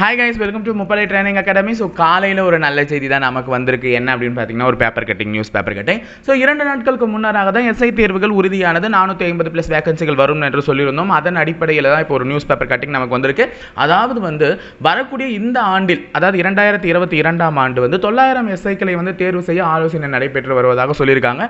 Hi guys welcome to முப்படை training academy so காலையில் ஒரு நல்ல செய்தி தான் நமக்கு வந்திருக்கு. என்ன அப்படின்னு பார்த்தீங்கன்னா ஒரு paper cutting news paper cutting so இரண்டு நாட்களுக்கு முன்னராக தான் எஸ்ஐ தேர்வுகள் உறுதியானது. நானூற்றி ஐம்பது ப்ளஸ் வேகன்சிகள் வரும் என்று சொல்லியிருந்தோம். அதன் அடிப்படையில் தான் இப்போ ஒரு நியூஸ் பேப்பர் கட்டிங் நமக்கு வந்திருக்கு. அதாவது வந்து வரக்கூடிய இந்த ஆண்டில் அதாவது இரண்டாயிரத்தி இருபத்தி இரண்டாம் ஆண்டு வந்து தொள்ளாயிரம் எஸ்ஐக்களை வந்து தேர்வு செய்ய ஆலோசனை நடைபெற்று வருவதாக சொல்லியிருக்காங்க.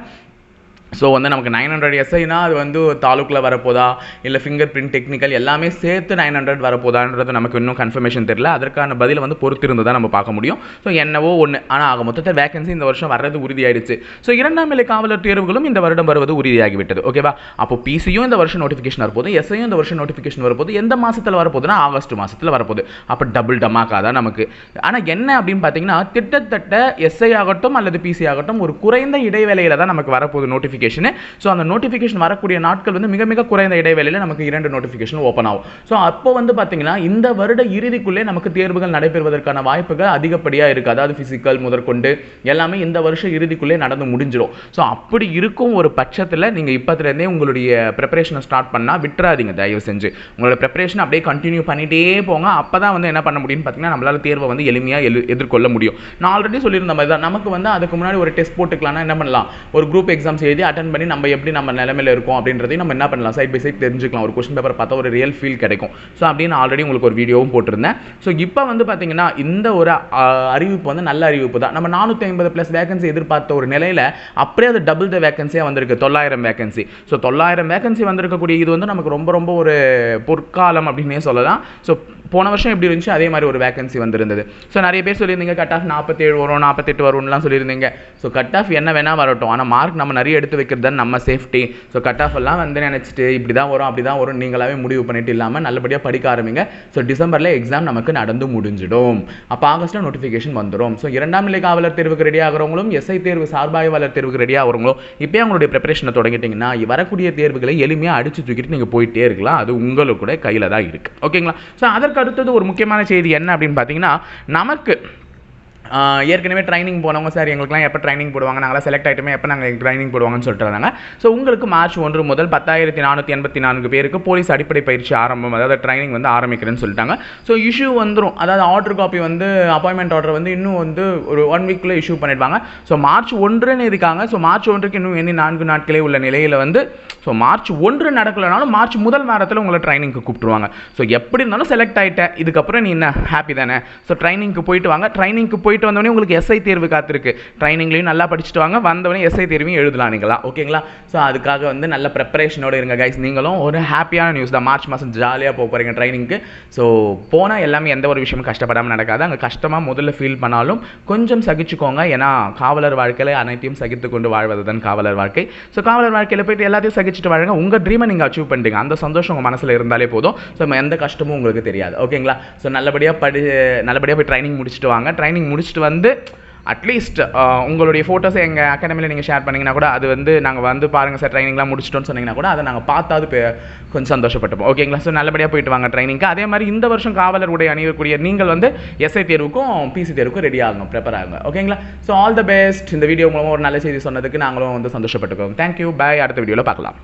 ஸோ வந்து நமக்கு நைன் ஹண்ட்ரட் எஸ்ஐனா அது வந்து தாலுக்கில் வரப்போதா? இல்லை ஃபிங்கர் பிரிண்ட் டெக்னிக்கல் எல்லாமே சேர்த்து நைன் ஹண்ட்ரட் வரப்போதான்றது நமக்கு இன்னும் கன்ஃபர்மேஷன் தெரியல. அதற்கான பதிலை வந்து பொறுத்திருந்து தான் நம்ம பார்க்க முடியும். ஸோ என்னவோ ஒன்று ஆனால் ஆக மொத்தத்தை வேகன்சி இந்த வருஷம் வர்றது உறுதியாயிடுச்சு. ஸோ இரண்டாம் நிலை காவலர் தேர்வுகளும் இந்த வருடம் வருவது உறுதியாகிவிட்டது. ஓகேவா அப்போ பிசியும் இந்த வருஷம் நோட்டிஃபிகேஷன் வரப்போது எஸ்ஐயும் இந்த வருஷம் நோட்டிஃபிகேஷன் வரப்போது எந்த மாதத்தில் வரப்போகுதுன்னா ஆகஸ்ட் மாதத்தில் வரப்போகுது. அப்போ டபுள் டமாக்கா தான் நமக்கு. ஆனால் என்ன அப்படின்னு பார்த்தீங்கன்னா கிட்டத்தட்ட எஸ்ஐ ஆகட்டும் அல்லது பிசி ஆகட்டும் ஒரு குறைந்த இடைவேளையில் தான் நமக்கு வரப்போகுது நோட்டிஃபிகேஷன் ஸோ அந்த நோட்டிஃபிகேஷன் வரக்கூடிய நாட்கள் வந்து மிக மிக குறைந்த இடைவேளையில் நமக்கு இரண்டு நோட்டிஃபிகேஷன் ஓப்பன் ஆகும். ஸோ அப்போ வந்து பார்த்தீங்கன்னா இந்த வருட இறுதிக்குள்ளே நமக்கு தேர்வுகள் நடைபெறுவதற்கான வாய்ப்புகள் அதிகப்படியாக இருக்குது அதாவது ஃபிசிக்கல் முதற்கொண்டு எல்லாமே இந்த வருஷம் இறுதிக்குள்ளே நடந்து முடிஞ்சிடும். ஸோ அப்படி இருக்கும் ஒரு பட்சத்தில் நீங்கள் இப்போத்துலேருந்தே உங்களுடைய ப்ரிப்பரேஷனை ஸ்டார்ட் பண்ணால் விட்டுறாதீங்க. தயவு செஞ்சு. உங்களோட ப்ரிப்பரேஷன் அப்படியே கண்டினியூ பண்ணிகிட்டே போங்க. அப்போ தான் வந்து என்ன பண்ண முடியும்னு பார்த்தீங்கன்னா நம்மளால் தேர்வை வந்து எளிமையாக எழு எதிர்கொள்ள முடியும். நான் ஆல்ரெடி சொல்லியிருந்த மாதிரி தான் நமக்கு வந்து அதுக்கு முன்னாடி ஒரு டெஸ்ட் போட்டுக்கலாம்னா என்ன பண்ணலாம்? ஒரு குரூப் எக்ஸாம்ஸ் எழுதி அட்டன் பண்ணி நம்ம எப்படி நம்ம நிலமையில இருக்கோம் அப்படின்றதையும் நம்ம என்ன பண்ணலாம்? சைட் பை சைட் தெரிஞ்சுக்கலாம். ஒரு கொஸ்டின் பேப்பர் பார்த்தா ஒரு ரியல் ஃபீல் கிடைக்கும். ஸோ அப்படின்னு ஆல்ரெடி உங்களுக்கு ஒரு வீடியோவும் போட்டிருந்தேன். ஸோ இப்போ வந்து பார்த்தீங்கன்னா இந்த ஒரு அறிவிப்பு வந்து நல்ல அறிவிப்பு தான். நம்ம நானூற்றி ஐம்பது ப்ளஸ் வேகன்சி எதிர்பார்த்த ஒரு நிலையில் அப்படியே அது டபுள் த வேகன்சியாக வந்திருக்கு. தொள்ளாயிரம் வேகன்சி ஸோ தொள்ளாயிரம் வேகன்சி வந்திருக்கக்கூடிய இது வந்து நமக்கு ரொம்ப ரொம்ப ஒரு பொற்காலம் அப்படின்னே சொல்லலாம். ஸோ போன வருஷம் எப்படி இருந்துச்சு? அதே மாதிரி ஒரு வேகன்சி வந்திருந்தது. ஸோ நிறைய பேர் சொல்லியிருந்தீங்க கட் ஆஃப் நாற்பத்தேழு வரும் நாற்பத்தெட்டு வரும்லாம் சொல்லியிருந்தீங்க. ஸோ கட் ஆஃப் என்ன வேணால் வரட்டும். ஆனால் மார்க் நம்ம நிறைய எடுத்து வைக்கிறது தான் நம்ம சேஃப்டி ஸோ கட் ஆஃப் எல்லாம் வந்து நினச்சிட்டு இப்படி தான் வரும் அப்படி தான் வரும் நீங்களாவே முடிவு பண்ணிட்டு இல்லாமல் நல்லபடியாக படிக்க ஆரம்பிங்க. ஸோ டிசம்பரில் எக்ஸாம் நமக்கு நடந்து முடிஞ்சிடும். அப்போ ஆகஸ்ட்டில் நோட்டிஃபிகேஷன் வந்துடும் ஸோ இரண்டாம் நிலை காவலர் தேர்வுக்கு ரெடி ஆகிறவங்களும் எஸ்ஐ தேர்வு சார்பாய்வாளர் தேர்வுக்கு ரெடி ஆகிறவங்களும் இப்போ அவங்களுடைய ப்ரிப்பரேஷனை தொடங்கிட்டீங்கன்னா வரக்கூடிய தேர்வுகளை எளிமையாக அடிச்சு தூக்கிட்டு நீங்கள் போயிட்டே இருக்கலாம். அது உங்களுக்கு கூட கையில் தான் இருக்குது ஓகேங்களா ஸோ அதற்கு அடுத்தது ஒரு முக்கியமான செய்தி என்ன அப்படின்னு பார்த்தீங்கன்னா நமக்கு ஏற்கனவே ட்ரைனிங் போனவங்க சார் எங்களுக்குலாம் எப்போ ட்ரைனிங் போடுவாங்க? நாங்களாம் செலக்ட் ஆகிட்டுமே எப்போ நாங்கள் ட்ரைனிங் போடுவாங்கன்னு சொல்லிட்டு இருந்தாங்க ஸோ உங்களுக்கு மார்ச் ஒன்று முதல் பத்தாயிரத்தி நானூற்றி எண்பத்தி நான்கு பேருக்கு போலீஸ் அடிப்படை பயிற்சி ஆரம்பம் அதாவது ட்ரைனிங் வந்து ஆரம்பிக்கிறேன்னு சொல்லிட்டாங்க. ஸோ இஷ்யூ வந்துடும் அதாவது ஆர்டர் காப்பி வந்து அப்பாயின்மெண்ட் ஆர்டர் வந்து இன்னும் வந்து ஒரு ஒன் வீக்குள்ளே இஷ்யூ பண்ணிடுவாங்க. ஸோ மார்ச் ஒன்றுன்னு இருக்காங்க. ஸோ மார்ச் ஒன்றுக்கு இன்னும் எண்ணி நான்கு நாட்களே உள்ள நிலையில் வந்து ஸோ மார்ச் ஒன்று நடக்கலைனாலும் மார்ச் முதல் வாரத்தில் உங்களை ட்ரைனிங்க்கு கூப்பிட்டுருவாங்க. ஸோ எப்படி இருந்தாலும் செலக்ட் ஆகிட்டேன் இதுக்கப்புறம் நீ என்ன? ஹாப்பி தானே? ஸோ ட்ரைனிங்க்கு போயிட்டு வாங்க. ட்ரைனிங்க்கு போயிட்டு வந்தோடனே உங்களுக்கு எஸ்ஐ தேர்வு காத்திருக்கு. ட்ரைனிங்லையும் நல்லா படிச்சுட்டு வாங்க. வந்தவொடனே எஸ்ஐ தேர்வையும் எழுதலாம் நீங்களா? ஓகேங்களா ஸோ அதுக்காக வந்து நல்ல ப்ரிப்பரேஷனோடு இருங்க கைஸ் நீங்களும் ஒரு ஹாப்பியான நியூஸ் தான். மார்ச் மாதம் ஜாலியாக போக போகிறீங்க ட்ரைனிங்க்கு ஸோ போனால் எல்லாமே எந்த ஒரு விஷயமும் கஷ்டப்படாமல் நடக்காது. அங்கே கஷ்டமாக முதல்ல ஃபீல் பண்ணாலும் கொஞ்சம் சகிச்சுக்கோங்க. ஏன்னா காவலர் வாழ்க்கையில் அனைத்தையும் சகித்து கொண்டு வாழ்வது தான் காவலர் வாழ்க்கை. ஸோ காவலர் வாழ்க்கையில் போயிட்டு எல்லாத்தையும் சகிச்சுட்டு வாழுங்க. உங்கள் ட்ரீமை நீங்கள் அச்சீவ் பண்ணிட்டீங்க அந்த சந்தோஷம் உங்கள் மனசில் இருந்தாலே போதும். ஸோ எந்த கஷ்டமும் உங்களுக்கு தெரியாது. ஓகேங்களா ஸோ நல்லபடியாக படி நல்லபடியாக போய் ட்ரைனிங் முடிச்சுட்டு வாங்க. ட்ரைனிங் முடிச்சு முடிச்சுட்டு வந்து அட்லீஸ்ட் uh, உங்களுடைய ஃபோட்டோஸை எங்கள் அகாடமியில் நீங்கள் ஷேர் பண்ணிங்கன்னா கூட அது வந்து நாங்கள் வந்து பாருங்கள் சார் ட்ரைனிங்லாம் முடிச்சிட்டோன்னு சொன்னீங்கன்னா கூட அதை நாங்கள் பார்த்தாவது கொஞ்சம் சந்தோஷப்பட்டுப்போம் ஓகேங்களா ஸோ நல்லபடியாக போயிட்டு வாங்க ட்ரைனிங்க்கு அதே மாதிரி இந்த வருஷம் காவலர் உடைய அணியக்கூடிய நீங்கள் வந்து எஸ்ஐ தேர்வுக்கும் பிசி தேர்வுக்கும் ரெடி ஆகுங்க ப்ரிப்பேர் ஆகுங்க. ஓகேங்களா ஸோ ஆல் த பெஸ்ட் இந்த வீடியோ மூலமாக ஒரு நல்ல செய்தி சொன்னதுக்கு நாங்களும் வந்து சந்தோஷப்பட்டுக்கோங்க. தேங்க்யூ பாய் அடுத்த வீடியோவில் பார்க்கலாம்.